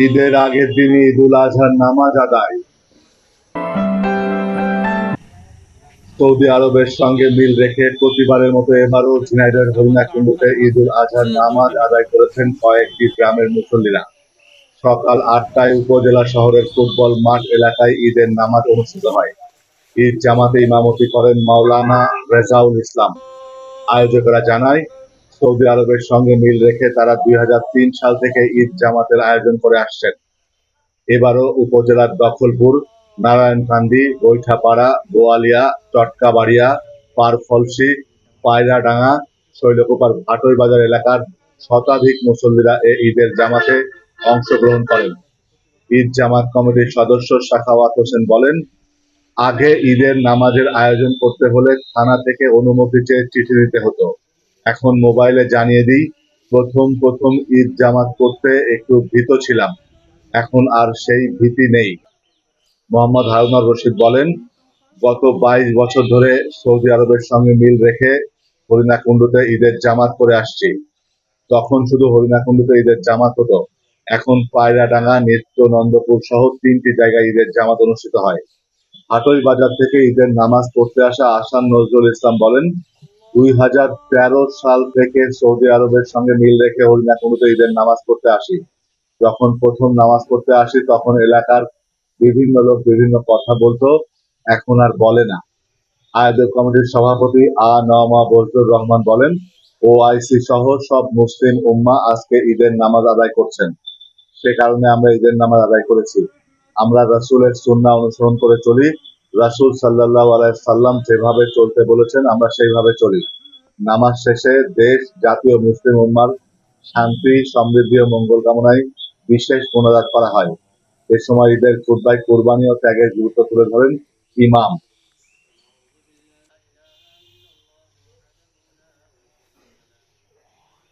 ঈদের আগের দিনই ঈদুল আজহার নামাজ আদায়। সৌদি আরবের সঙ্গে মিল রেখে প্রতিবারের মতো এবারও ঝিনাইদের হরিণাকুণ্ডুতে ঈদুল আজহার নামাজ আদায় করেছেন কয়েকটি গ্রামের মুসল্লিরা। সকাল আটটায় উপজেলা শহরের ফুটবল মাঠ এলাকায় ঈদের নামাজ অনুষ্ঠিত হয়। ঈদ জামাতে ইমামতি করেন মাওলানা রেজাউল ইসলাম। আয়োজকেরা জানায় সৌদি আরবের সঙ্গে মিল রেখে তারা দুই হাজার তিন সাল থেকে ঈদ জামাতের আয়োজন করে আসছেন। এবারও উপজেলার দখলপুর নারায়ণকান্দি বৈঠাপাড়া বোয়ালিয়া চটকাবাড়িয়া, পারফলসি, পায়রাডাঙ্গা, শৈলকুপার ভাটই বাজার এলাকার শতাধিক মুসল্লিরা এ ঈদের জামাতে অংশগ্রহণ করেন। ঈদ জামাত কমিটির সদস্য শাখাওয়াত হোসেন বলেন, আগে ঈদের নামাজের আয়োজন করতে হলে থানা থেকে অনুমতি চেয়ে চিঠি দিতে হতো। এখন মোবাইলে জানিয়ে দিই, প্রথম প্রথম ঈদ জামাত করতে একটু ভীত ছিলাম। এখন আর সেই ভীতি নেই। মোহাম্মদ হারুনার রশিদ বলেন, গত বাইশ বছর ধরে সৌদি আরবের সঙ্গে মিল রেখে হরিণাকুণ্ডুতে ঈদের জামাত করে আসছি। তখন শুধু হরিণাকুণ্ডুতে ঈদের জামাত হতো। এখন পায়রাডাঙ্গা, নিত্য নন্দপুর সহ তিনটি জায়গায় ঈদের জামাত অনুষ্ঠিত হয়। হাটই বাজার থেকে ঈদের নামাজ পড়তে আসা আসান নজরুল ইসলাম বলেন দুই হাজার তেরো সাল থেকে সৌদি আরবের সঙ্গে মিল রেখে হরিণাকুণ্ডুতে ঈদের নামাজ পড়তে আসি। যখন প্রথম নামাজ পড়তে আসি, তখন এলাকার বিভিন্ন লোক বিভিন্ন কথা বলতো, এখন আর বলে না। আয়োজক কমিটির সভাপতি আ নমা বজলুর রহমান বলেন, ওআইসি সহ সব মুসলিম উম্মা আজকে ঈদের নামাজ আদায় করছেন। সে কারণে আমরা ঈদের নামাজ আদায় করেছি। আমরা রাসূলের সুন্না অনুসরণ করে চলি। রাসূল সাল্লাহ আলাই সাল্লাম যেভাবে চলতে বলেছেন, আমরা সেইভাবে চলি। নামাজ শেষে দেশ জাতীয় মুসলিম উম্মার শান্তি, সমৃদ্ধি ও মঙ্গল কামনায় বিশেষ মোনাজাত করা হয়। এ সময় ঈদের খুদ্ায় কোরবানি ও ত্যাগের গুরুত্ব তুলে ধরেন ইমাম।